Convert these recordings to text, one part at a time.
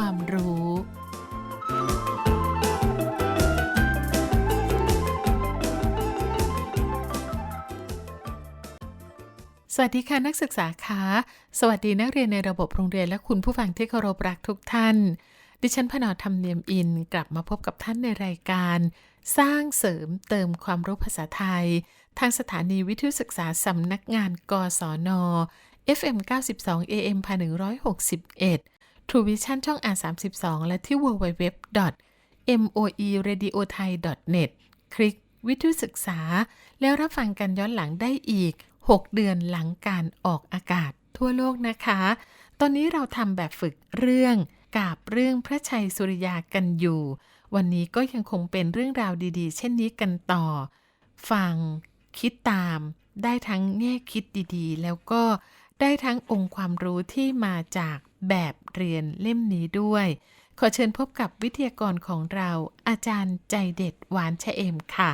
ความรู้ สวัสดีค่ะนักศึกษาคะสวัสดีนักเรียนในระบบโรงเรียนและคุณผู้ฟังที่เคารพรักทุกท่าน ดิฉันพนอธรรมเนียมอินกลับมาพบกับท่านในรายการ สร้างเสริมเติมความรู้ภาษาไทย ทางสถานีวิทยุศึกษาสำนักงานกศน FM 92 AM 1161 True Vision ช่อง R32 และที่ www moeradiothai.net คลิกวิทยุศึกษา แล้วรับฟังกันย้อนหลังได้อีก 6 เดือนหลังการออกอากาศทั่วโลกนะคะ ตอนนี้เราทำแบบฝึกเรื่องกาบเรื่องพระชัยสุริยากันอยู่ วันนี้ก็ยังคงเป็นเรื่องราวดีๆ เช่นนี้กันต่อ ฟัง คิดตาม ได้ทั้งแง่คิดดีๆ แล้วก็ได้ทั้งองค์ความรู้ที่มาจาก แบบเรียนเล่มนี้ด้วย ขอเชิญพบกับวิทยากรของเราอาจารย์ใจเด็ดหวานชะเอมค่ะ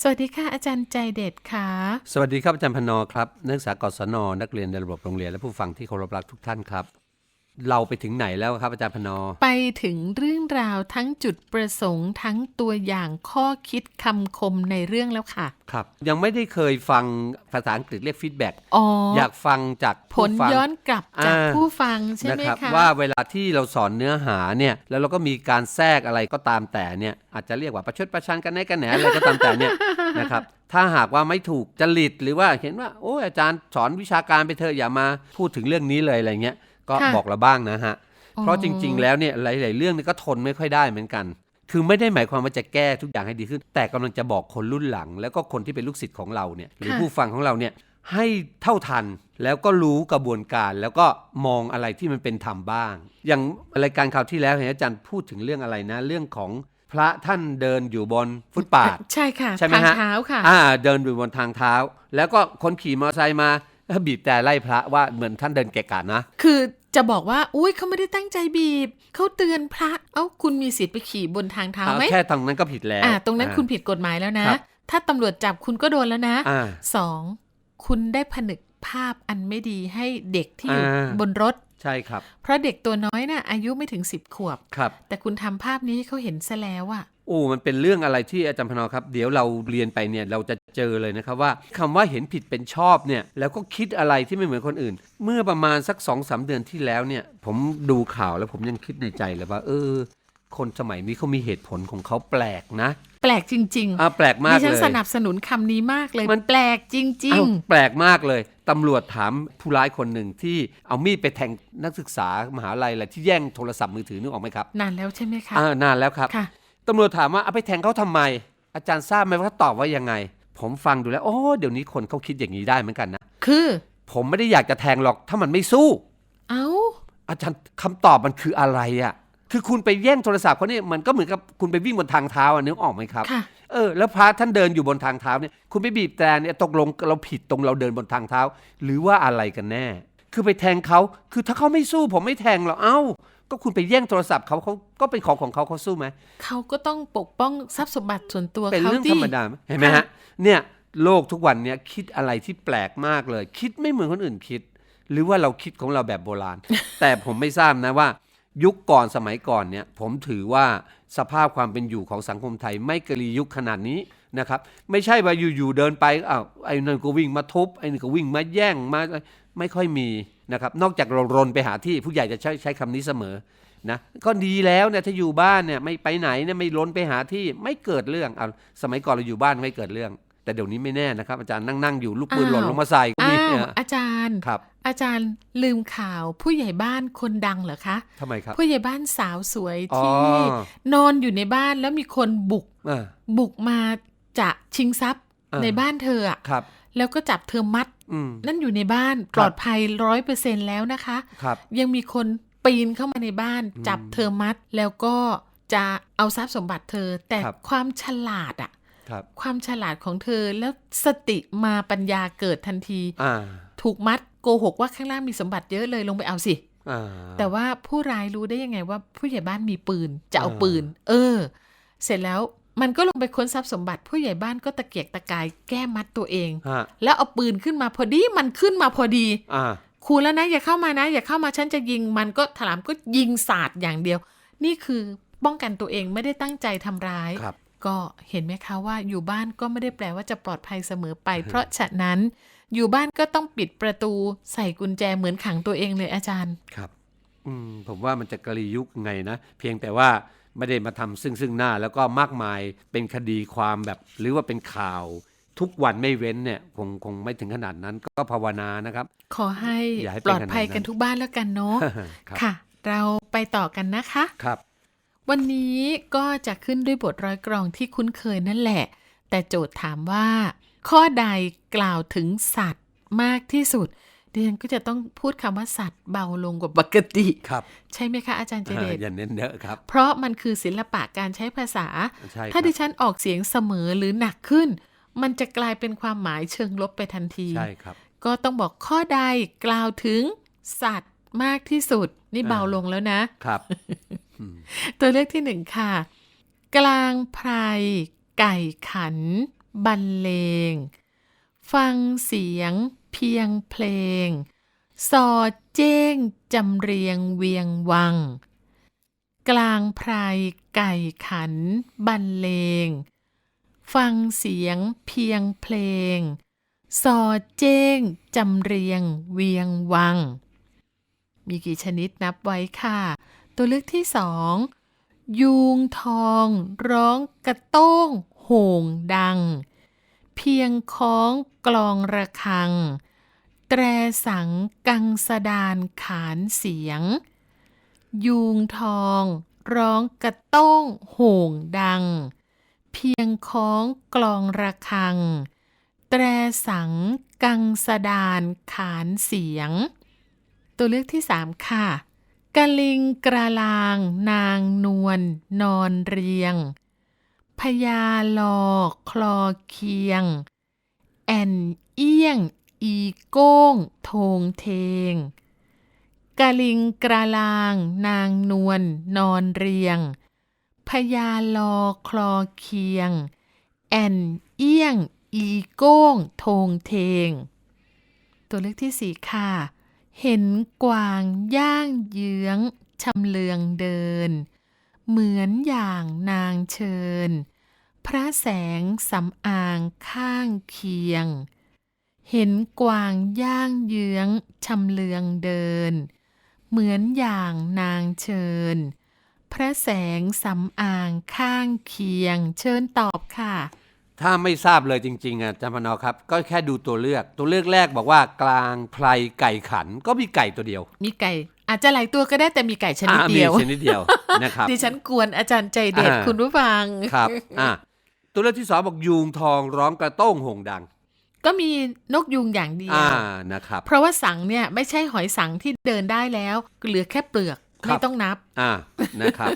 สวัสดีค่ะอาจารย์ใจเด็ดค่ะ สวัสดีครับอาจารย์พนอครับนักศึกษากศนนักเรียนในระบบโรงเรียนและผู้ฟังที่เคารพรักทุกท่านครับ เราไปถึงไหนแล้วครับอาจารย์พนอ ไปถึงเรื่องราวทั้งจุดประสงค์ทั้งตัวอย่างข้อคิดคำคมในเรื่องแล้วค่ะ ครับ ยังไม่ได้เคยฟังภาษาอังกฤษเรียกฟีดแบ็กอ๋ออยากฟังจากผผู้ลฟัง ย้อนกลับจากอ่า ผู้ฟังใช่นะไหมครับคะ ว่าเวลาที่เราสอนเนื้อหาเนี่ยแล้วเราก็มีการแทรกอะไรก็ตามแต่เนี่ยอาจจะเรียกว่าประชดประชันกันแน่กันแหนอะไรก็ตามแต่เนี่ยนะครับถ้าหากว่าไม่ถูกจริตหรือว่าเห็นว่าโอ้ยอาจารย์สอนวิชาการไปเถอะอย่ามาพูดถึงเรื่องนี้เลยอะไรเงี้ย ก็ค่ะบอกเราบ้างนะฮะอ๋อเพราะจริง ๆ แล้วเนี่ยหลาย ๆ เรื่องเนี่ยก็ทนไม่ค่อยได้เหมือนกัน คือไม่ได้หมายความว่าจะแก้ทุกอย่างให้ดีขึ้น แต่กำลังจะบอกคนรุ่นหลัง แล้วก็คนที่เป็นลูกศิษย์ของเราเนี่ยหรือค่ะผู้ฟังของเราเนี่ยให้เท่าทันแล้วก็รู้กระบวนการแล้วก็มองอะไรที่มันเป็นธรรมบ้าง อย่างรายการคราวที่แล้วเห็นอาจารย์พูดถึงเรื่องอะไรนะ เรื่องของพระท่านเดินอยู่บนฟุตบาทใช่ค่ะใช่ไหมทางฮะเท้าค่ะอ่าเดินอยู่บนทางเท้า แล้วก็คนขี่มอเตอร์ไซค์มาบีบแต่ไล่พระว่าเหมือนท่านเดินเกะกะนะ คือ จะบอกว่าอุ้ยเขาไม่ได้ตั้งใจบีบเขาเตือนพระเอ้าคุณมีสิทธิ์ไปขี่บนทางเท้าไหมแค่ตรงนั้นก็ผิดแล้วอ่าตรงนั้นอ่าคุณผิดกฎหมายแล้วนะครับถ้าตำรวจจับคุณก็โดนแล้วนะอ่าสองคุณได้ผนึกภาพอันไม่ดีให้เด็กที่อยู่อ่าบนรถใช่ครับ เพราะเด็กตัวน้อยน่ะอายุไม่ถึงสิบขวบครับ แต่คุณทำภาพนี้ให้เขาเห็นซะแล้วอะโอ้มันเป็นเรื่องอะไรที่อาจารย์พนอครับ เดี๋ยวเราเรียนไปเนี่ยเราจะ เจอเลยนะครับว่าคำว่าเห็นผิดเป็นชอบเนี่ยแล้วก็คิดอะไรที่ไม่เหมือนคนอื่น เมื่อประมาณสัก2อสเดือนที่แล้วเนี่ยผมดูข่าวแล้วผมยังคิดในใจเลยว่า เออ คนสมัยนี้เขามีเหตุผลของเขาแปลกนะแปลกจริงอ่าแปลกๆมากดิฉัเลนยสนับสนุนคำนี้มากเลย มันแปลกจริงอ้าวแปลกมากเลยตำรวจถามผู้ร้ายคนหนึ่งที่เอามีดไปแทงนักศึกษามหาลัยอะไรที่แย่งโทรศัพท์มือถือนึกออกไหมครับๆนานแล้วใช่ไหมคะอ่านานแล้วครับค่ะตำรวจถามว่าเอาไปแทงเขาทำไม อาจารย์ทราบไหมว่าเขาตอบว่ายังไง ผมฟังดูแล้วโอ้เดี๋ยวนี้คนเขาคิดอย่างนี้ได้เหมือนกันนะ คือ ผมไม่ได้อยากจะแทงหรอกถ้ามันไม่สู้ เอ้า อาจารย์คำตอบมันคืออะไรอะ่ะ คือคุณไปแย่งโทรศัพท์เขาเนี่ยมันก็เหมือนกับคุณไปวิ่งบนทางเท้าอะนึกออกไหมครับ ค่ะ เออแล้วพระท่านเดินอยู่บนทางเท้าเนี่ยคุณไปบีบแตรเนี่ยตกลงเราผิดตรงเราเดินบนทางเท้า หรือว่าอะไรกันแน่ คือไปแทงเขา คือถ้าเขาไม่สู้ผมไม่แทงหรอก เอ้า ก็คุณไปแย่งโทรศัพท์เขาเขาก็เป็นของของเขาเขาสู้ไหม เขาก็ต้องปกป้องทรัพย์สมบัติส่วนตัวเป็นเขาเรื่องดิธรรมดาไหมเห็นไหมค่ะฮะ เนี่ยโลกทุกวันเนี่ยคิดอะไรที่แปลกมากเลย คิดไม่เหมือนคนอื่นคิด หรือว่าเราคิดของเราแบบโบราณ แต่ผมไม่ทราบนะว่า ยุคก่อนสมัยก่อนเนี่ย ผมถือว่าสภาพความเป็นอยู่ของสังคมไทย ไม่กรียุคขนาดนี้นะครับ ไม่ใช่ว่าอยู่ๆเดินไปอ้าวไอ้นั่นก็วิ่งมาทุบไอ้นี่ก็วิ่งมาแย่งมา ไม่ค่อยมีนะครับนอกจากเรารนไปหาที่ผู้ใหญ่จะใช้ใช้คำนี้เสมอนะก็ดีแล้วเนี่ยถ้าอยู่บ้านเนี่ยไม่ไปไหนเนี่ยไม่ล้นไปหาที่ไม่เกิดเรื่องเอาสมัยก่อนเราอยู่บ้านไม่เกิดเรื่อง แต่เดี๋ยวนี้ไม่แน่นะครับ อาจารย์นั่งนั่งอยู่ลูกปืนหล่นลงมาใส่ก็อ้ามีวเนี่ยอาจารย์ครับ อาจารย์ลืมข่าวผู้ใหญ่บ้านคนดังเหรอคะทำไมครับ ผู้ใหญ่บ้านสาวสวยอ๋อที่นอนอยู่ในบ้านแล้วมีคนบุกอ่าบุกมาจะชิงทรัพย์อ่า ในบ้านเธออะครับ แล้วก็จับเธอมัดอืมนั่นอยู่ในบ้านปลอดภัยร้อยเปอร์เซ็นแล้วนะคะครับยังมีคนปีนเข้ามาในบ้านอืมจับเธอมัด แล้วก็จะเอาทรัพย์สมบัติเธอ แต่ครับความฉลาดอะครับความฉลาดของเธอแล้วสติมาปัญญาเกิดทันทีอ่าถูกมัดโกหกว่าข้างล่างมีสมบัติเยอะเลยลงไปเอาสิอ่าแต่ว่าผู้ร้ายรู้ได้ยังไงว่าผู้ใหญ่บ้านมีปืนจะเอาอ่าปืน เออ เสร็จแล้ว มันก็ลงไปค้นทรัพย์สมบัติผู้ใหญ่บ้านก็ตะเกียกตะกายแก้มัดตัวเอง ฮะ แล้วเอาปืนขึ้นมาพอดีมันขึ้นมาพอดีอ่าคขู่แล้วนะ อย่าเข้ามานะ อย่าเข้ามาฉันจะยิงมันก็ถลามก็ยิงสาดอย่างเดียว นี่คือป้องกันตัวเองไม่ได้ตั้งใจทำร้าย ครับ ก็เห็นไหมคะว่าอยู่บ้านก็ไม่ได้แปลว่าจะปลอดภัยเสมอไป เพราะฉะนั้น อยู่บ้านก็ต้องปิดประตูใส่กุญแจเหมือนขังตัวเองเลยอาจารย์ ครับ อืม ผมว่ามันจะกรียุคไงนะ เพียงแต่ว่า ไม่ได้มาทำซึ่งซึ่งหน้าแล้วก็มากมายเป็นคดีความแบบ หรือว่าเป็นข่าวทุกวันไม่เว้นเนี่ยคงคงไม่ถึงขนาดนั้นก็ภาวนานะครับ ขอให้อย่าให้ปเป็นลอดภัยขนาดนั้นกันทุกบ้านแล้วกันเนาะครับค่ะ เราไปต่อกันนะคะครับ วันนี้ก็จะขึ้นด้วยบทร้อยกรองที่คุ้นเคยนั่นแหละ แต่โจทย์ถามว่า ข้อใดกล่าวถึงสัตว์มากที่สุด ดิฉันก็จะต้องพูดคำว่าสัตว์เบาลงกว่าปกติครับ ใช่ไหมคะอาจารย์เจเดชอย่าเน้นเยอะครับ เพราะมันคือศิลปะการใช้ภาษาใช่คถ้ารับดิฉันออกเสียงเสมอหรือหนักขึ้น มันจะกลายเป็นความหมายเชิงลบไปทันทีใช่ครับ ก็ต้องบอกข้อใดกล่าวถึงสัตว์มากที่สุด นี่เบาอ่าลงแล้วนะครับ ตัวเลือกที่หนึ่งค่ะ กลางไพรไก่ขัน บรรเลง ฟังเสียงเพียงเพลง สอดเจ้งจำเรียงเวียงวัง กลางไพรไก่ขันบรรเลง ฟังเสียงเพียงเพลง สอดเจ้งจำเรียงเวียงวัง มีกี่ชนิดนับไว้ค่ะ ตัวเลือกที่สองยูงทอง ร้องกระโต้งโห่งดัง เพียงคล้องกลองระฆัง แตรสังกังสดานขานเสียง ยูงทองร้องกระต้งโห่งดัง เพียงคล้องกลองระฆัง แตรสังกังสดานขานเสียง ตัวเลือกที่สามค่ะกะลิงกระลาง นางนวลนอนเรียง พญาลอคลอเคียง แอนเอี้ยง อีโก้ง โทงเทงกะลิงกระลาง นางนวลนอนเรียงพญาลอคลอเคียง แอนเอี้ยง อีโก้ง โทงเทง ตัวเลือกที่สี่ค่ะ เห็นกวางย่างเยื้องชำเลืองเดิน เหมือนอย่างนางเชิญ พระแสงสำอางข้างเคียง เห็นกวางย่างเยื้องชำเลืองเดิน เหมือนอย่างนางเชิญ พระแสงสำอางข้างเคียง เชิญตอบค่ะ ถ้าไม่ทราบเลยจริงๆอะอาจารย์พนอครับ ก็แค่ดูตัวเลือก ตัวเลือกแรกบอกว่ากลางไพรไก่ขันก็มีไก่ตัวเดียว มีไก่ อาจจะหลายตัวก็ได้แต่มีไก่ชนิดอ่ามีเดียวชนิดเดียวนะครับดิฉันกวนอาจารย์ใจเด็ดอ่าคุณผู้ฟังครับอะตัวเลือกที่สองบอกยูงทองร้องกระโต้งโห่งดัง ก็มีนกยุงอย่างเดียวอ่านะครับ เพราะว่าสังเนี่ยไม่ใช่หอยสังที่เดินได้แล้วเหลือแค่เปลือกครับไม่ต้องนับ อ่านะครับ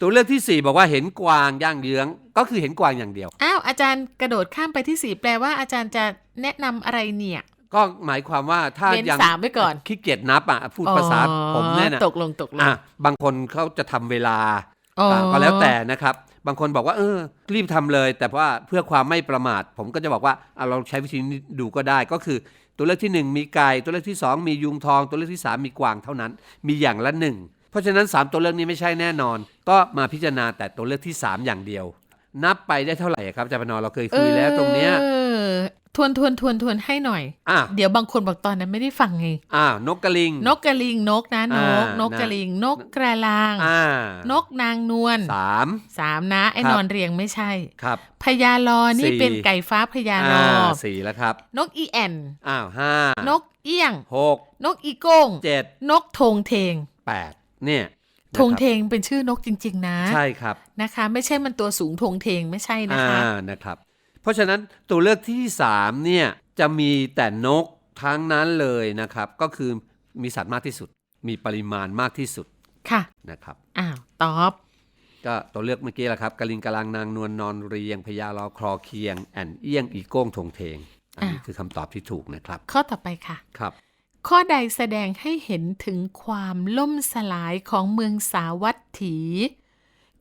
ตัวเลือกที่สี่บอกว่าเห็นกวางย่างเยื้อง ก็คือเห็นกวางอย่างเดียว อ้าวอาจารย์กระโดดข้ามไปที่สี่แปลว่าอาจารย์จะแนะนำอะไรเนี่ย ก็หมายความว่าถ้าเว้นยังสามไว้ก่อนขี้เกียจนับอะพูดภาษาอ๋อผมเนี่ยนะตกลงตกลงอะบางคนเขาจะทำเวลาอ๋ออะก็แล้วแต่นะครับ บางคนบอกว่าเออรีบทำเลย แต่ว่าเพื่อความไม่ประมาท ผมก็จะบอกว่าเอาเราใช้วิธีนี้ดูก็ได้ก็คือตัวเลือกที่หนึ่งมีไก่ตัวเลือกที่สองมียุงทอง ตัวเลือกที่สามมีกวางเท่านั้น มีอย่างละหนึ่งเพราะฉะนั้นสามตัวเลือกนี้ไม่ใช่แน่นอน ก็มาพิจารณาแต่ตัวเลือกที่สามอย่างเดียว นับไปได้เท่าไหร่ครับอาจารย์พนอเราเคยคุยแล้วตรงเนี้ยเออ ทวนทวนทวนทวนให้หน่อยอะเดี๋ยวบางคนบอกตอนนั้นไม่ได้ฟังไงอ่านกกระลิง นกกระลิงนกนะนกอ่านกกระนะลิง นกกระลางอ่านกนางนวลสามสามนะไอ้ครับนอนเรียงไม่ใช่ครับพญาลอนี่สี่เป็นไก่ฟ้าพญาลออ่าสี่แล้วครับ นกอีแอนอ้าวห้านกเอี้ยงหกนกอีโก้งเจ็ดนกธงเทงแปดเนี่ยธงเทนะครับงเป็นชื่อนกจริง ๆ นะ ใช่ครับนะคะ ไม่ใช่มันตัวสูงธงเทงไม่ใช่นะคะอ่านะครับ เพราะฉะนั้นตัวเลือกที่สามเนี่ยจะมีแต่นกทั้งนั้นเลยนะครับ ก็คือมีสัตว์มากที่สุด มีปริมาณมากที่สุดค่ะนะครับอ้าวตอบก็ตัวเลือกเมื่อกี้แหละครับกะลิงกะลังนางนวลนอนเรียงพญาลอคลอเคียงแอนเอี้ยงอีโก้งทงเทง อันนี้อ่าคือคำตอบที่ถูกนะครับ ข้อต่อไปค่ะครับ ข้อใดแสดงให้เห็นถึงความล่มสลายของเมืองสาวัตถี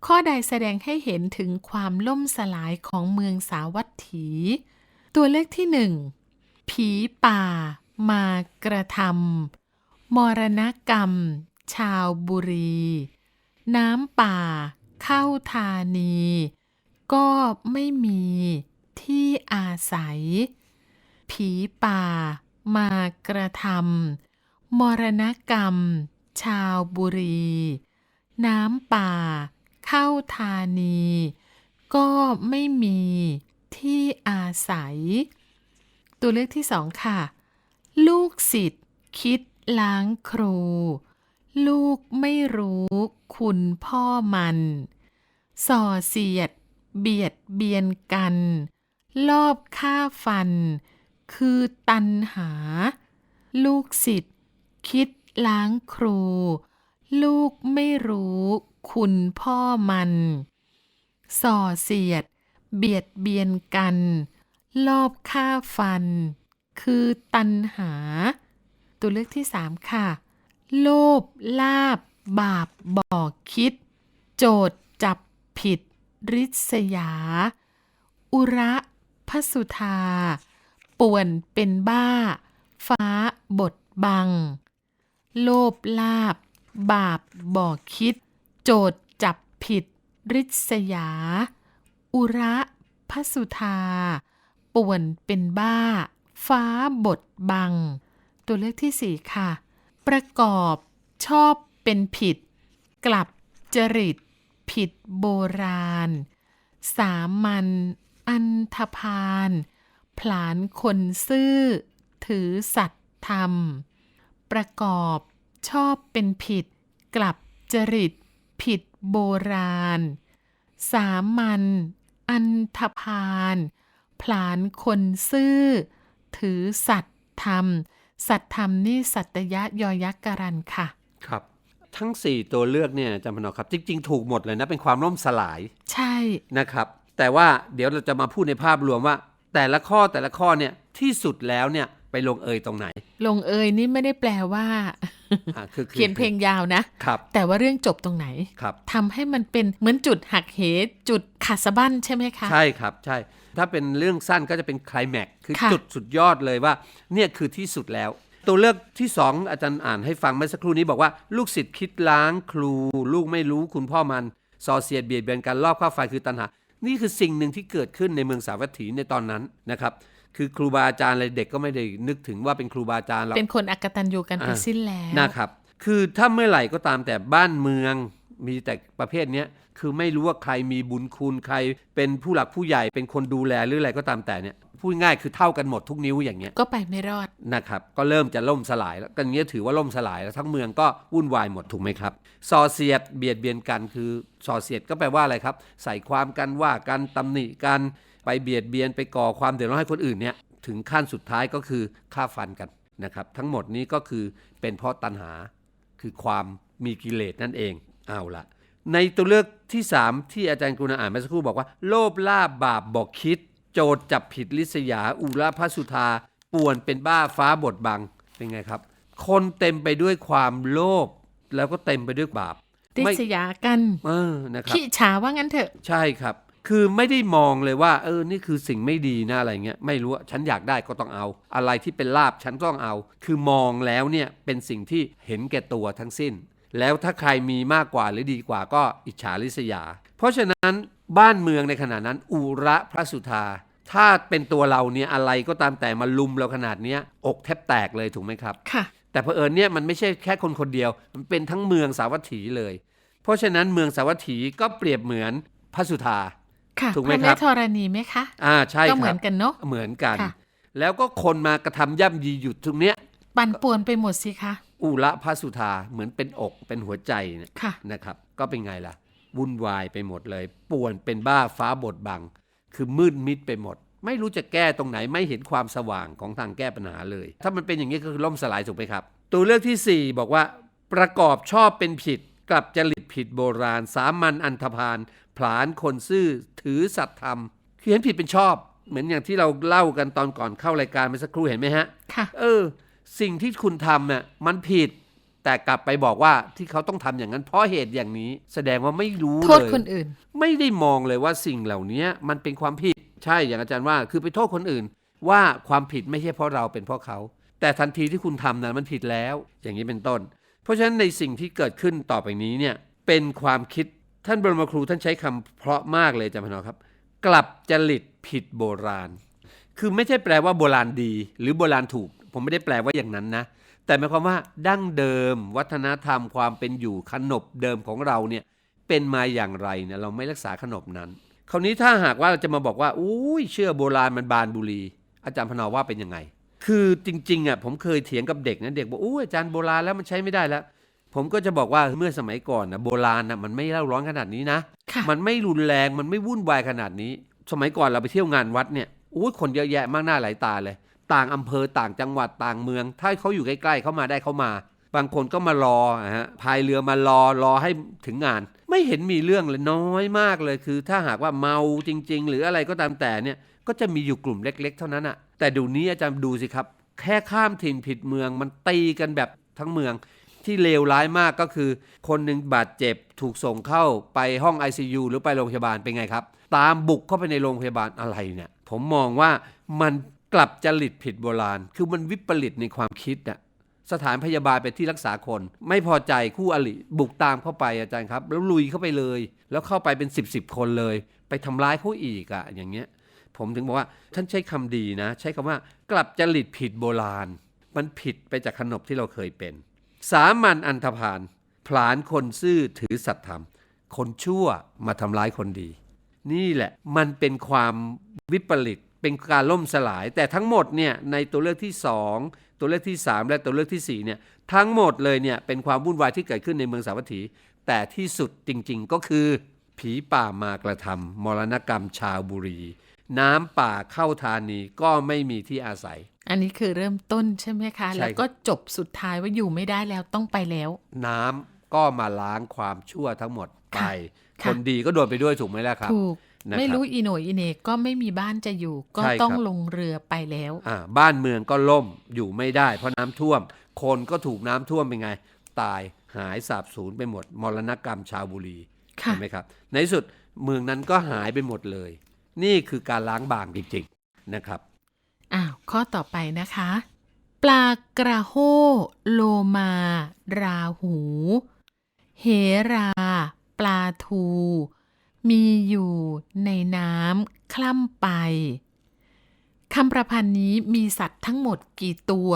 ข้อใดแสดงให้เห็นถึงความล่มสลายของเมืองสาวัตถี ตัวเลขที่หนึ่งผีป่ามากระทำมรณกรรม ชาวบุรี น้ำป่า เข้าธานี ก็ไม่มีที่อาศัย ผีป่ามากระทำมรณกรรม ชาวบุรี น้ำป่า เข้าธานี ก็ไม่มีที่อาศัย ตัวเลือกที่สองค่ะ ลูกศิษย์คิดล้างครู ลูกไม่รู้คุณพ่อมัน ส่อเสียด เบียดเบียนกัน ลอบฆ่าฟัน คือตันหา ลูกศิษย์คิดล้างครู ลูกไม่รู้ คุณพ่อมัน ส่อเสียด เบียดเบียนกัน ลอบฆ่าฟัน คือตันหา ตัวเลือกที่สามค่ะ โลภลาบบาปบอกคิด โจทย์จับผิด ริษยา อุระพสุธา ป่วนเป็นบ้า ฟ้าบดบัง โลภลาบ บาปบ่อคิด โจทย์จับผิด ริษยา อุระพสุธา ป่วนเป็นบ้า ฟ้าบดบัง ตัวเลือกที่สี่ค่ะ ประกอบชอบเป็นผิด กลับจริต ผิดโบราณ สามัญอันธพาลผลานคนซื่อ ถือสัตย์ธรรม ประกอบ ชอบเป็นผิด กลับจริต ผิดโบราณ สามัญอันธพาลผลานคนซื่อ ถือสัตย์ธรรม สัตย์ธรรมนี่สัตยะยอยักษ์การันค่ะ ครับ ทั้ง 4 ตัวเลือกเนี่ยอาจารย์พนอครับ จริง ๆ ถูกหมดเลยนะ เป็นความล่มสลาย ใช่นะครับ แต่ว่าเดี๋ยวเราจะมาพูดในภาพรวมว่า แต่ละข้อแต่ละข้อเนี่ยที่สุดแล้วเนี่ย ไปลงเอยตรงไหน ลงเอยนี่ไม่ได้แปลว่าอ่าคือคือเขียนเพลงยาวนะครับแต่ว่าเรื่องจบตรงไหนครับทำให้มันเป็นเหมือนจุดหักเหจุดขาดสะบั้นใช่ไหมคะ ใช่ครับใช่ ถ้าเป็นเรื่องสั้นก็จะเป็นไคลแม็กซ์คือค่ะจุดสุดยอดเลยว่า เนี่ยคือที่สุดแล้ว ตัวเลือกที่สองอาจารย์อ่านให้ฟังเมื่อสักครู่นี้บอกว่า ลูกศิษย์คิดล้างครู ลูกไม่รู้คุณพ่อมันส่อเสียดเบียดเบียนกันรอบข้าไฟคือตัณหานี่คือสิ่งหนึ่งที่เกิดขึ้นในเมืองสาวัตถีในตอนนั้นนะครับ คือครูบาอาจารย์อะไรเด็กก็ไม่ได้นึกถึงว่าเป็นครูบาอาจารย์หรอกเป็นคนอักตันยูกันไปอ่าสิ้นแล้วนะครับ คือถ้าเมื่อไหร่ก็ตามแต่บ้านเมืองมีแต่ประเภทเนี้ยคือไม่รู้ว่าใครมีบุญคุณใคร เป็นผู้หลักผู้ใหญ่เป็นคนดูแลหรืออะไรก็ตามแต่เนี่ยพูดง่ายคือเท่ากันหมดทุกนิ้วอย่างเงี้ยก็ไปไม่รอดนะครับก็เริ่มจะล่มสลายแล้วกันเงี้ยถือว่าล่มสลายแล้วทั้งเมืองก็วุ่นวายหมดถูกไหมครับส่อเสียดเบียดเบียนกันคือส่อเสียดก็แปลว่าอะไรครับ ใส่ความกันว่ากันตำหนิกัน ไปเบียดเบียนไปก่อความเดือดร้อนให้คนอื่นเนี่ยถึงขั้นสุดท้ายก็คือฆ่าฟันกันนะครับ ทั้งหมดนี้ก็คือเป็นเพราะตัณหาคือความมีกิเลสนั่นเองเอาละในตัวเลือกที่ 3 ที่อาจารย์กรุณาอ่านเมื่อสักครู่บอกว่า โลภลาบบาปบอกคิด โจทย์จับผิดลิษยา อุราพสุธาป่วนเป็นบ้าฟ้าบดบังเป็นไงครับ คนเต็มไปด้วยความโลภแล้วก็เต็มไปด้วยบาปติไม่สยากันเออนะครับขี้ฉาว่างั้นเถอะ ใช่ครับ คือไม่ได้มองเลยว่า เออ นี่คือสิ่งไม่ดีนะอะไรเงี้ย ไม่รู้อะฉันอยากได้ก็ต้องเอา อะไรที่เป็นลาบฉันก็ต้องเอา คือมองแล้วเนี่ยเป็นสิ่งที่เห็นแก่ตัวทั้งสิ้น แล้วถ้าใครมีมากกว่าหรือดีกว่าก็อิจฉาริษยา เพราะฉะนั้นบ้านเมืองในขณะนั้นอุระพระสุธาถ้าเป็นตัวเราเนี่ยอะไรก็ตามแต่มาลุมเราขนาดเนี้ยอกแทบแตกเลยถูกไหมครับค่ะแต่เผอิญเนี่ยมันไม่ใช่แค่คนคนเดียว มันเป็นทั้งเมืองสาวัตถีเลย เพราะฉะนั้นเมืองสาวัตถีก็เปรียบเหมือนพระสุธา ค่ะถูกไหมพระครับแธรณีไหมคะอ่าใช่ก็คเหมืรัอบนกันเนาะเหมือนกันค่ะแล้วก็คนมากระทำย่ำยีหยุดตรงเนี้ยปั่นป่วนไปหมดสิคะอุระพระสุธาเหมือนเป็นอกเป็นหัวใจเนี่ยค่ะนะครับ ก็เป็นไงล่ะ วุ่นวายไปหมดเลย ป่วนเป็นบ้าฟ้าบดบัง คือมืดมิดไปหมด ไม่รู้จะแก้ตรงไหนไม่เห็นความสว่างของทางแก้ปัญหาเลย ถ้ามันเป็นอย่างนี้ก็คือล่มสลายถูกไหมครับ ตัวเลือกที่ 4 บอกว่า ประกอบชอบเป็นผิด กลับจริตผิดโบราณ สามัญอันธพาลผลานคนซื่อถือสัตธรรมคือเห็นผิดเป็นชอบ เหมือนอย่างที่เราเล่ากันตอนก่อนเข้ารายการเมื่อสักครู่เห็นไหมฮะค่ะเออ สิ่งที่คุณทำน่ะมันผิด แต่กลับไปบอกว่าที่เขาต้องทำอย่างนั้นเพราะเหตุอย่างนี้ แสดงว่าไม่รู้โทษเลยคนอื่น ไม่ได้มองเลยว่าสิ่งเหล่านี้มันเป็นความผิดใช่อย่างอาจารย์ว่าคือไปโทษคนอื่น ว่าความผิดไม่ใช่เพราะเราเป็นเพราะเขาแต่ทันทีที่คุณทำนั้นมันผิดแล้ว อย่างนี้เป็นต้น เพราะฉะนั้นในสิ่งที่เกิดขึ้นต่อไปนี้เนี่ยเป็นความคิดท่านบรมครูท่านใช้คำเพราะมากเลยอาจารย์พนอครับ กลับจริตผิดโบราณ คือไม่ใช่แปลว่าโบราณดี หรือโบราณถูก ผมไม่ได้แปลว่าอย่างนั้นนะ แต่หมายความว่าดั้งเดิม วัฒนธรรมความเป็นอยู่ขนบเดิมของเราเนี่ยเป็นมาอย่างไรเนี่ยเราไม่รักษาขนบนั้น คราวนี้ถ้าหากว่าเราจะมาบอกว่าอุ้ยเชื่อโบราณมันบานบุรี อาจารย์พนอว่าเป็นยังไง คือจริงๆอะผมเคยเถียงกับเด็กนะเด็กบอกอุ้ยอาจารย์โบราณแล้วมันใช้ไม่ได้แล้ว ผมก็จะบอกว่าเมื่อสมัยก่อนนะโบราณนะมันไม่เล่าร้อนขนาดนี้นะค่ะมันไม่รุนแรงมันไม่วุ่นวายขนาดนี้ สมัยก่อนเราไปเที่ยวงานวัดเนี่ยอุ้ยคนเยอะแยะมากหน้าหลายตาเลย ต่างอำเภอต่างจังหวัดต่างเมือง ถ้าเขาอยู่ใกล้ๆเขามาได้เขามา บางคนก็มารอนะฮะพายเรือมารอรอให้ถึงงาน ไม่เห็นมีเรื่องเลยน้อยมากเลยคือ ถ้าหากว่าเมาจริง ๆ หรืออะไรก็ตามแต่เนี่ย ก็จะมีอยู่กลุ่มเล็ก ๆ เท่านั้นอะแต่ดูนี้อาจารย์ดูสิครับ แค่ข้ามถิ่นผิดเมืองมันตีกันแบบทั้งเมืองที่เลวร้ายมากก็คือ คนหนึ่งบาดเจ็บถูกส่งเข้าไปห้อง ICU หรือไปโรงพยาบาลเป็นไงครับ ตามบุกเข้าไปในโรงพยาบาลอะไรเนี่ยผมมองว่ามันกลับจริตผิดโบราณ คือมันวิปริตในความคิดอะสถานพยาบาลเป็นที่รักษาคน ไม่พอใจคู่อริบุกตามเข้าไปอาจารย์ครับ แล้วลุยเข้าไปเลย แล้วเข้าไปเป็นสิบสิบคนเลย ไปทำร้ายเขาอีกอะอย่างเงี้ย ผมถึงบอกว่าท่านใช้คำดีนะ ใช้คำว่ากลับจริตผิดโบราณ มันผิดไปจากขนบที่เราเคยเป็น สามัญอันธพาลผลาญคนซื่อถือสัตธรรม คนชั่วมาทำร้ายคนดี นี่แหละมันเป็นความวิปริตเป็นการล่มสลาย แต่ทั้งหมดเนี่ยในตัวเลือกที่ 2 ตัวเลือกที่ 3 และตัวเลือกทีสี่4เนี่ยทั้งหมดเลยเนี่ยเป็นความวุ่นวายที่เกิดขึ้นในเมืองสาวัตถี แต่ที่สุดจริงๆก็คือ ผีป่ามากระทำมรณกรรมชาวบุรี น้ำป่าเข้าธานีก็ไม่มีที่อาศัย อันนี้คือเริ่มต้นใช่ไหมคะใช่แล้วก็จบสุดท้ายว่าอยู่ไม่ได้แล้วต้องไปแล้ว น้ำก็มาล้างความชั่วทั้งหมดไปค่ะคค่ะนดีก็โดนไปด้วยถูกไหมล่ะครับถูกนะครับไม่รู้อีโหนยอีเหนกก็ไม่มีบ้านจะอยู่ ก็ใช่ครับต้องลงเรือไปแล้วอ่าบ้านเมืองก็ล่มอยู่ไม่ได้ เพราะน้ำท่วม คนก็ถูกน้ำท่วมเป็นไง ตายหายสาบสูญไปหมด มรณกรรมชาวบุรีค่ะเห็นไหมครับ ในที่สุดเมืองนั้นก็หายไปหมดเลย นี่คือการล้างบางจริงๆนะครับ อ้าวข้อต่อไปนะคะ ปลากระโฮโลมา ราหูเหรา ปลาทู มีอยู่ในน้ำคล่ำไปคำประพันธ์นี้มีสัตว์ทั้งหมดกี่ตัว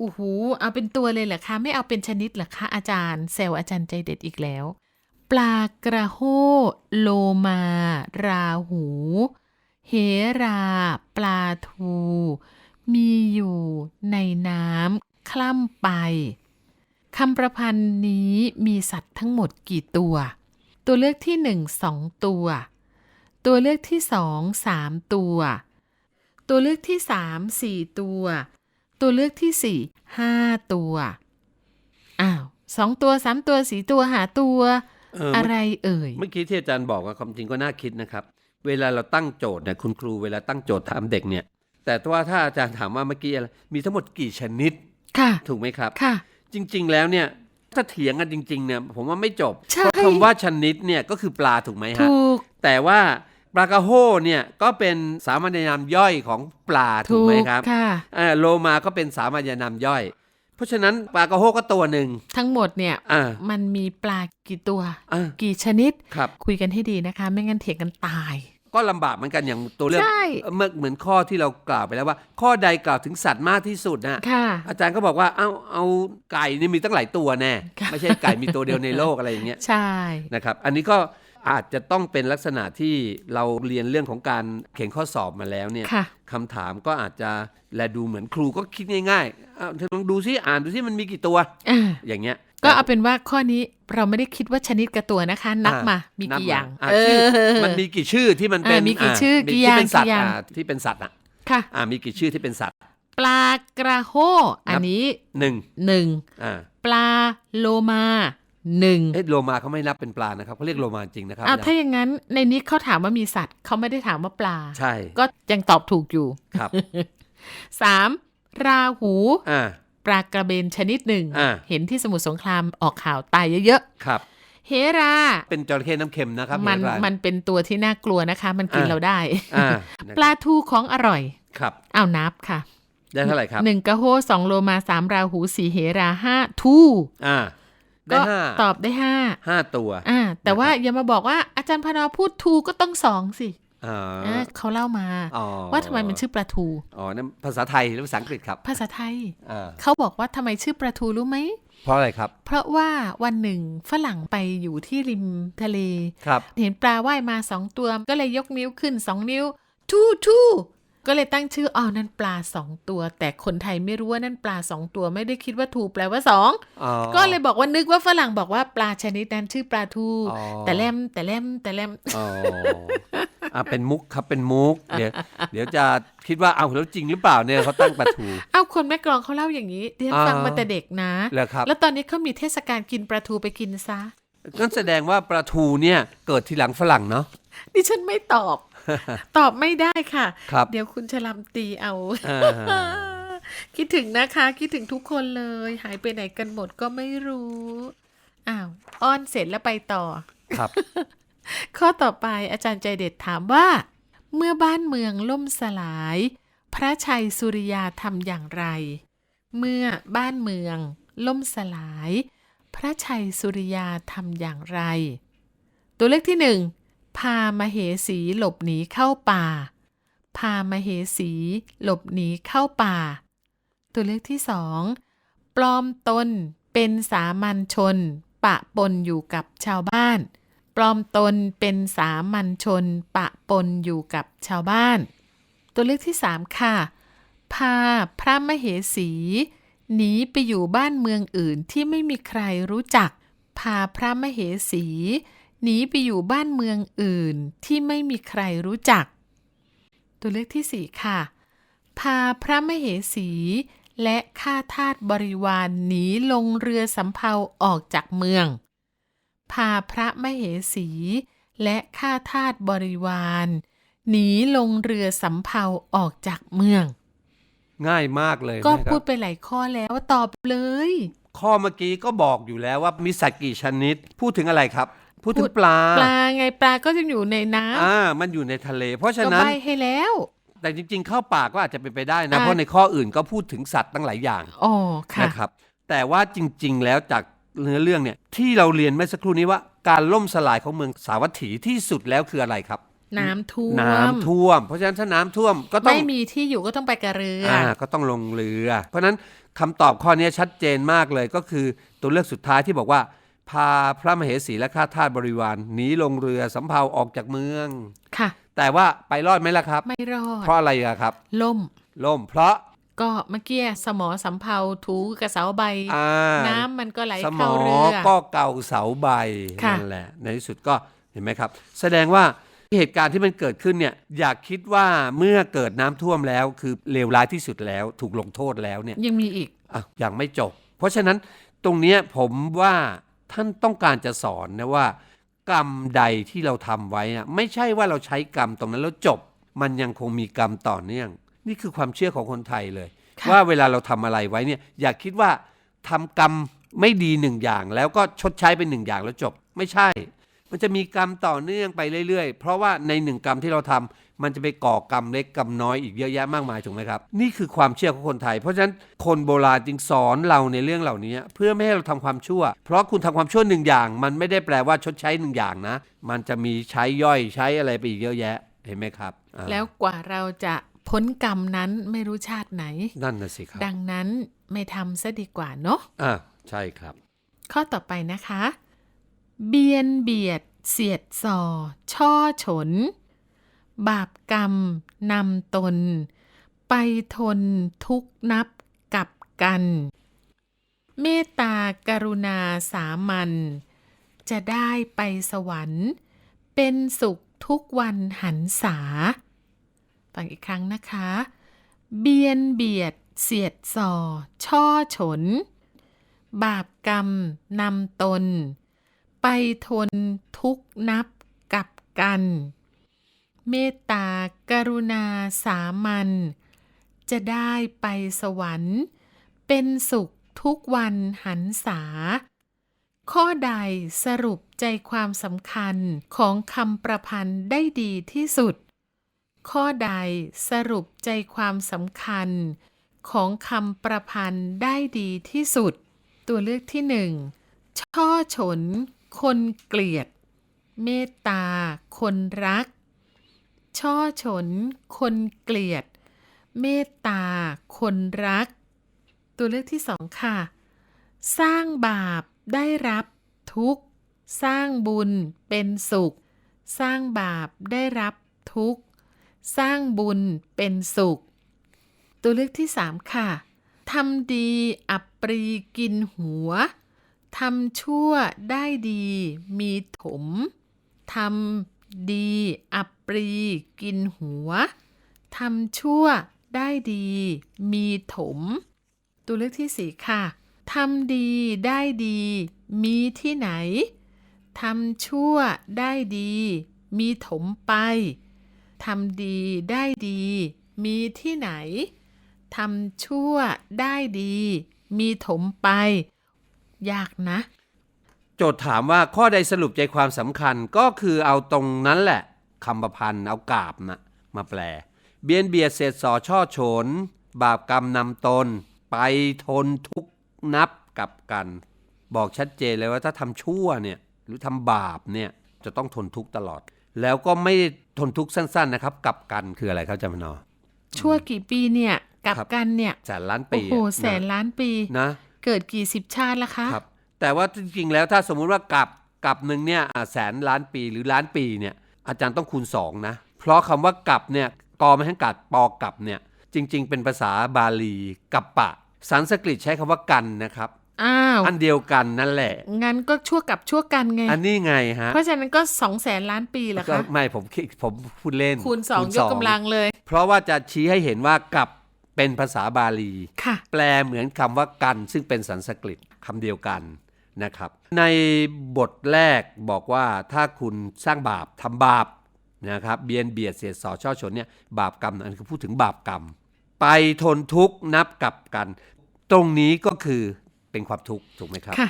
อู้หูเอาเป็นตัวเลยเหรอคะ ไม่เอาเป็นชนิดเหรอคะอาจารย์เซลอาจารย์ใจเด็ดอีกแล้ว ปลากระโฮโลมา ราหู เหรา ปลาทู มีอยู่ในน้ำคล่ำไปคำประพันธ์นี้มีสัตว์ทั้งหมดกี่ตัว ตัวเลือกที่หนึ่งสองตัว ตัวเลือกที่สองสามตัว ตัวเลือกที่สามสี่ตัว ตัวเลือกที่สี่ห้าตัว อ้าวสองตัวสามตัวสี่ตัวหาตัว อออะไรเอ่ย เมื่อกี้ที่อาจารย์บอกว่าความจริงก็น่าคิดนะครับ เวลาเราตั้งโจทย์เนี่ยคุณครูเวลาตั้งโจทย์ถามเด็กเนี่ย แต่ว่าถ้าอาจารย์ถามว่าเมื่อกี้อะไรมีทั้งหมดกี่ชนิดค่ะถูกไหมครับค่ะ จริง ๆ แล้วเนี่ยถ้าเถียงกันจริง ๆ เนี่ย ผมว่าไม่จบใช่เพราะคำว่าชนิดเนี่ยก็คือปลาถูกไหมฮะถูกแต่ว่าปลากระโฮเนี่ยก็เป็นสามัญนามย่อยของปลาถูถูกไหมกครับค่ะอ่าโลมาก็เป็นสามัญนามย่อย เพราะฉะนั้นปลากระโฮก็ตัวหนึ่ง ทั้งหมดเนี่ยอ่า มันมีปลากี่ตัว อ่ากี่ชนิด ครับ คุยกันให้ดีนะคะ ไม่งั้นเถียงกันตาย ก็ลำบากเหมือนกันอย่างตัวเลือกใช่ เมื่อเหมือนข้อที่เรากล่าวไปแล้วว่า ข้อใดกล่าวถึงสัตว์มากที่สุดนะค่ะ อาจารย์ก็บอกว่าเอาเอาไก่นี่มีตั้งหลายตัวแน่ค่ะ ไม่ใช่ไก่มีตัวเดียวในโลกอะไรอย่างเงี้ย ใช่ นะครับ อันนี้ก็ อาจจะต้องเป็นลักษณะที่เราเรียนเรื่องของการเขียนข้อสอบมาแล้วเนี่ยค่ะคำถามก็อาจจะแลดูเหมือนครูก็คิดง่ายๆอ้าวเธอลองดูซิอ่านดูซิมันมีกี่ตัวอ่าอย่างเงี้ย ก็เอาเป็นว่าข้อนี้เราไม่ได้คิดว่าชนิดกับตัวนะคะ นับมามีนับกี่อย่างะเอชื่ออมันมีกี่ชื่อที่มันเป็นอ่ามีกี่ชื่อกี่ที่อย่างเป็นสัตกี่ว์อย่างอ่าที่เป็นสัตว์อะค่ะอ่ามีกี่ชื่อที่เป็นสัตว์ ปลากระโฮอันนี้หนึ่งหนึ่งอ่าปลาโลมา หนึ่งเอ๊ะโลมาเขาไม่นับเป็นปลานะครับเขาเรียกโลมาจริงนะครับอ้าวถ้าอย่างนั้นในนี้เขาถามว่ามีสัตว์เขาไม่ได้ถามว่าปลา ใช่ ก็ยังตอบถูกอยู่ครับสามราหูอ่าปลากระเบนชนิดหนึ่งอ่าเห็นที่สมุทรสงครามออกข่าวตายเยอะครับๆเฮรา เป็นจระเข้น้ำเค็มนะครับ มันเห็ไหมันเป็นตัวที่น่ากลัวนะคะ มันกินอ่าเราได้อ่าปลาทูของอร่อย ครับเอานับค่ะ ได้เท่าไหร่ครับหนึ่งกะโฮสองโลมาสามราหูสี่เหราห้าทูอ่า ได้ก็ห้าตอบได้ห้าห้าตัว อ่า แต่ว่านะครับอย่ามาบอกว่าอาจารย์พนอพูดทูก็ต้องสองสิอ่าอ่าเขาเล่ามาอ๋อว่าทำไมมันชื่อปลาทูอ๋อนั่นภาษาไทยหรือภาษาอังกฤษครับ ภาษาไทยอ่าเขาบอกว่าทำไมชื่อปลาทูรู้ไหมเพราะอะไรครับ เพราะว่าวันหนึ่งฝรั่งไปอยู่ที่ริมทะเลครับ เห็นปลาว่ายมาสองตัวก็เลยยกนิ้วขึ้นสองนิ้วทูทู ก็เลยตั้งชื่ออ๋อนั่นปลาสองตัว แต่คนไทยไม่รู้ว่านั่นปลาสองตัวไม่ได้คิดว่าทูแปลว่าสองอ๋อก็เลยบอกว่านึกว่าฝรั่งบอกว่าปลาชนิดนั้นชื่อปลาทูอ๋อแต่แลมแต่แลมแต่แลมอ๋ออะเป็นมุกครับเป็นมุกเดี๋ยวเดี๋ยวจะคิดว่าเอาแล้วจริงหรือเปล่าเนี่ยเขาตั้งปลาทูเอ้าคนแม่กลองเขาเล่าอย่างนี้เดี๋ยวอ่าฟังมาแต่เด็กนะเหรอครับแล้วตอนนี้เขามีเทศกาลกินปลาทูไปกินซะนั่นแสดงว่าปลาทูเนี่ยเกิดทีหลังฝรั่งเนาะ ดิฉันไม่ตอบ ตอบไม่ได้ค่ะ ครับ เดี๋ยวคุณชลัมตีเอา อ่า คิดถึงนะคะ คิดถึงทุกคนเลย หายไปไหนกันหมดก็ไม่รู้ อ้าว อ้อนเสร็จแล้วไปต่อ ครับ ข้อต่อไปอาจารย์ใจเด็ดถามว่า เมื่อบ้านเมืองล่มสลาย พระชัยสุริยาทำอย่างไร เมื่อบ้านเมือง ล่มสลาย พระชัยสุริยาทำอย่างไร ตัวเลขที่หนึ่ง พามาเหสีหลบหนีเข้าป่า พามาเหสีหลบหนีเข้าป่า ตัวเลขที่สองปลอมตนเป็นสามัญชน ปะปนอยู่กับชาวบ้าน ปลอมตนเป็นสามัญชน ปะปนอยู่กับชาวบ้าน ตัวเลือกที่สามค่ะ พาพระมเหสีหนีไปอยู่บ้านเมืองอื่นที่ไม่มีใครรู้จัก พาพระมเหสี หนีไปอยู่บ้านเมืองอื่นที่ไม่มีใครรู้จัก ตัวเลือกที่สี่ค่ะ พาพระมเหสี และข้าทาสบริวารหนีลงเรือสำเภาออกจากเมือง พาพระมเหสี และข้าทาสบริวารหนีลงเรือสำเภาออกจากเมือง ง่ายมากเลยก็นะคพูรัดบไปหลายข้อแล้วตอบเลย ข้อเมื่อกี้ก็บอกอยู่แล้วว่ามีสัตว์กี่ชนิด พูดถึงอะไรครับ พูดถึพูงดปลา ปลาไงปลาก็จะอยู่ในน้อ่า มันอยู่ในทะเล เพราะำฉะก็นั้นใบให้แล้ว แต่จริง ๆ เข้าป่าก็อาจจะเป็นไปได้นะอ่าเพราะในข้ออื่นก็พูดถึงสัตว์ตั้งหลายอย่างอ๋อค่ะนะครับ แต่ว่าจริง ๆ แล้วจากเนื้อเรื่องเนี่ยที่เราเรียนเมื่อสักครู่นี้ว่าการล่มสลายของเมืองสาวัตถีที่สุดแล้วคืออะไรครับ น้ำท่วมน้ำท่วม เพราะฉะนั้นถ้าน้ำท่วมก็ต้องไม่มีที่อยู่ก็ต้องไปกับเรือออ่าก็ต้องลงเรือ เพราะฉะนั้นคำตอบข้อนี้ชัดเจนมากเลยก็คือตัวเลือกสุดท้ายที่บอกว่า พาพระมเหสีและข้าทาสบริวารหนีลงเรือสำเภาออกจากเมือง ค่ะ แต่ว่าไปรอดไหมล่ะครับ ไม่รอด เพราะอะไรอะครับ ล่ม ล่มเพราะก็เมื่อกี้สมอสำเภาถูกระเสาใบ อ่าน้ำมันก็ไหลสมเข้าอเรือ ก็เก่าเสาใบค่ะ นั่นแหละ ในที่สุดก็เห็นไหมครับ แสดงว่าเหตุการณ์ที่มันเกิดขึ้นเนี่ยอยากคิดว่าเมื่อเกิดน้ำท่วมแล้ว คือเลวร้ายที่สุดแล้วถูกลงโทษแล้วเนี่ย ยังมีอีก อะยังไม่จบ เพราะฉะนั้นตรงเนี้ยผมว่า ท่านต้องการจะสอนนะว่า กรรมใดที่เราทำไว้อะไม่ใช่ว่าเราใช้กรรมตรงนั้นแล้วจบ มันยังคงมีกรรมต่อเนื่อง นี่คือความเชื่อของคนไทยเลยค่ะว่าเวลาเราทำอะไรไว้เนี่ยอย่าคิดว่าทำกรรมไม่ดีหนึ่งอย่าง แล้วก็ชดใช้เป็นหนึ่งอย่างแล้วจบไม่ใช่ มันจะมีกรรมต่อเนื่องไปเรื่อยๆ เพราะว่าในหนึ่งกรรมที่เราทำมันจะไปก่อกรรมเล็กกรรมน้อยอีกเยอะแยะมากมายถูกไหมครับ นี่คือความเชื่อของคนไทย เพราะฉะนั้นคนโบราณจึงสอนเราในเรื่องเหล่านี้ เพื่อไม่ให้เราทำความชั่ว เพราะคุณทำความชั่วหนึ่งอย่าง มันไม่ได้แปลว่าชดใช้หนึ่งอย่างนะ มันจะมีใช้ย่อยใช้อะไรไปอีกเยอะแยะเห็นไหมครับอ่าแล้วกว่าเราจะพ้นกรรมนั้นไม่รู้ชาติไหน นั่นน่ะสิครับ ดังนั้นไม่ทำซะดีกว่าเนาะอ่าใช่ครับ ข้อต่อไปนะคะ เบียนเบียด เสียดส่อ ช่อฉน บาปกรรมนำตน ไปทนทุกนับกับกัน เมตตากรุณาสามัญจะได้ไปสวรรค์ เป็นสุขทุกวันหันษาฟังอีกครั้งนะคะ เบียนเบียด เสียดส่อ ช่อฉน บาปกรรมนำตน ไปทนทุกนับกับกัน เมตตากรุณาสามัญจะได้ไปสวรรค์ เป็นสุขทุกวันหันษา ข้อใดสรุปใจความสำคัญของคำประพันธ์ได้ดีที่สุด ข้อใดสรุปใจความสำคัญ ของคำประพันธ์ได้ดีที่สุด ตัวเลือกที่หนึ่งช่อฉน คนเกลียด เมตตา คนรัก ช่อฉน คนเกลียด เมตตา คนรัก ตัวเลือกที่สองค่ะ สร้างบาปได้รับทุกข์ สร้างบุญเป็นสุข สร้างบาปได้รับทุกข์ สร้างบุญเป็นสุข ตัวเลือกที่สามค่ะทำดีอับปรีกินหัว ทำชั่วได้ดีมีถม ทำดีอับปรีกินหัว ทำชั่วได้ดีมีถม ตัวเลือกที่สี่ค่ะ ทำดีได้ดีมีที่ไหน ทำชั่วได้ดี มีถมไป ทำดีได้ดี มีที่ไหน ทำชั่วได้ดี มีถมไป ยากนะ โจทย์ถามว่าข้อใดสรุปใจความสำคัญก็คือเอาตรงนั้นแหละคำประพันธ์เอากาบนะมาแปล เบียนเบียดเศษสอช่อโฉน บาปกรรมนำตน ไปทนทุกข์นับกับกัน บอกชัดเจนเลยว่าถ้าทำชั่วเนี่ยหรือทำบาปเนี่ยจะต้องทนทุกข์ตลอด แล้วก็ไม่ได้ทนทุกข์สั้น ๆนะครับ กับกันคืออะไรครับจำนอชั่วกี่ปีเนี่ยกลับครับกันเนี่ยแสนล้านโอ้ปีโหแสนล้านปีนะ เกิดกี่สิบชาติละคะครับ แต่ว่าจริงๆแล้วถ้าสมมุติว่ากลับกลับหนึ่งเนี่ยอะแสนล้านปีหรือล้านปีเนี่ยอาจารย์ต้องคูณ 2 นะ เพราะคำว่ากลับเนี่ยกอไม่ให้กัดปอกลับเนี่ยจริง ๆ เป็นภาษาบาลีกัปปะสันสกฤตใช้คำว่ากันนะครับอ้าวอันเดียวกันนั่นแหละ งั้นก็ชั่วกับชั่วกันไง อันนี้ไงฮะ เพราะฉะนั้นก็สองแสนล้านปีเหรอก็คะ ไม่ผมคิดผมพูดเล่น คูณสองยกกำลังเลย เพราะว่าจะชี้ให้เห็นว่ากลับ เป็นภาษาบาลีค่ะแปลเหมือนคำว่ากัน ซึ่งเป็นสันสกฤตคำเดียวกันนะครับ ในบทแรกบอกว่าถ้าคุณสร้างบาปทำบาปนะครับเบียนเบียดเสียดสอช่อชนเนี่ยบาปกรรมอันคือพูดถึงบาปกรรม ไปทนทุกข์นับกับกัน ตรงนี้ก็คือเป็นความทุกข์ถูกไหมครับค่ะ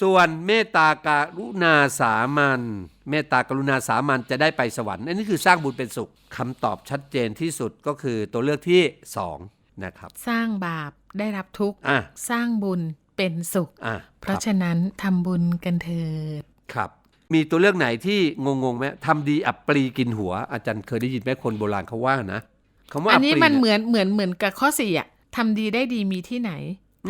ส่วนเมตตากรุณาสามัญเมตตากรุณาสามัญจะได้ไปสวรรค์อันนี้คือสร้างบุญเป็นสุขคำตอบชัดเจนที่สุดก็คือตัวเลือกที่สองนะครับสร้างบาปได้รับทุกข์อะสร้างบุญเป็นสุขอะเพราะฉะนั้นทำบุญกันเถิดครับมีตัวเลือกไหนที่งงๆไหมทำดีอับปรีกินหัว อาจารย์เคยได้ยินไหมคนโบราณเขาว่านะคำว่าอัอันบปนี้รีมันเยเหมือนเหมือนเหมือนกับข้อสี่อะทำดีได้ดีมีที่ไหน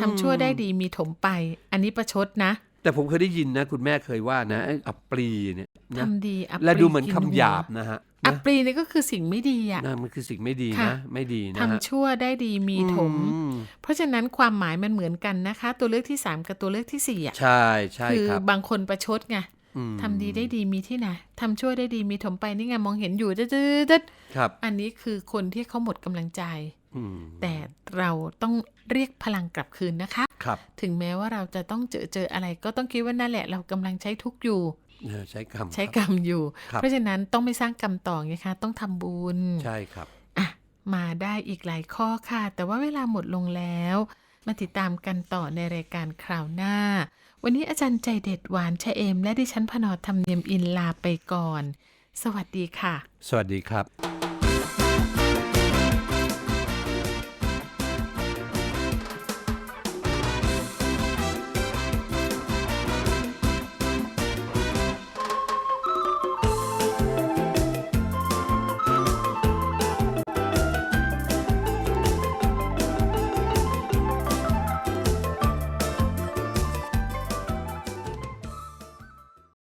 ทำชั่วได้ดีมีถมไป อันนี้ประชดนะ แต่ผมเคยได้ยินนะ คุณแม่เคยว่านะไอ้อับปรีเนี่ยนะทำดีอัปและรีดูเหมือนกิคำหยาบนะฮะอันะปรีนี่ก็คือสิ่งไม่ดีอะนั่นมันคือสิ่งไม่ดีค่ะ นะไม่ดีนะทำฮะชั่วได้ดีมีถม อืมเพราะฉะนั้นความหมายมันเหมือนกันนะคะ ตัวเลือกที่3กับตัวเลือกที่4อะใช่ใช่คือครับบางคนประชดไงมทำดีได้ดีมีที่ไหนทำชั่วได้ดีมีถมไปนี่ไงมองเห็นอยู่จืดครับๆอันนี้คือคนที่เขาหมดกำลังใจอืม แต่เราต้องเรียกพลังกลับคืนนะคะครับ ถึงแม้ว่าเราจะต้องเจอเจออะไร ก็ต้องคิดว่านั่นแหละ เรากำลังใช้ทุกข์อยู่เออใช้คำใช้ครับกรรมอยู่ครับเพราะฉะนั้นต้องไม่สร้างกรรมต่อไงคะต้องทำบุญใช่ครับอะมาได้อีกหลายข้อค่ะ แต่ว่าเวลาหมดลงแล้ว มาติดตามกันต่อในรายการคราวหน้า วันนี้อาจารย์ใจเด็ดหวานชะเอม และดิฉันพนอธรรมเนียมอินลาไปก่อน สวัสดีค่ะ สวัสดีครับ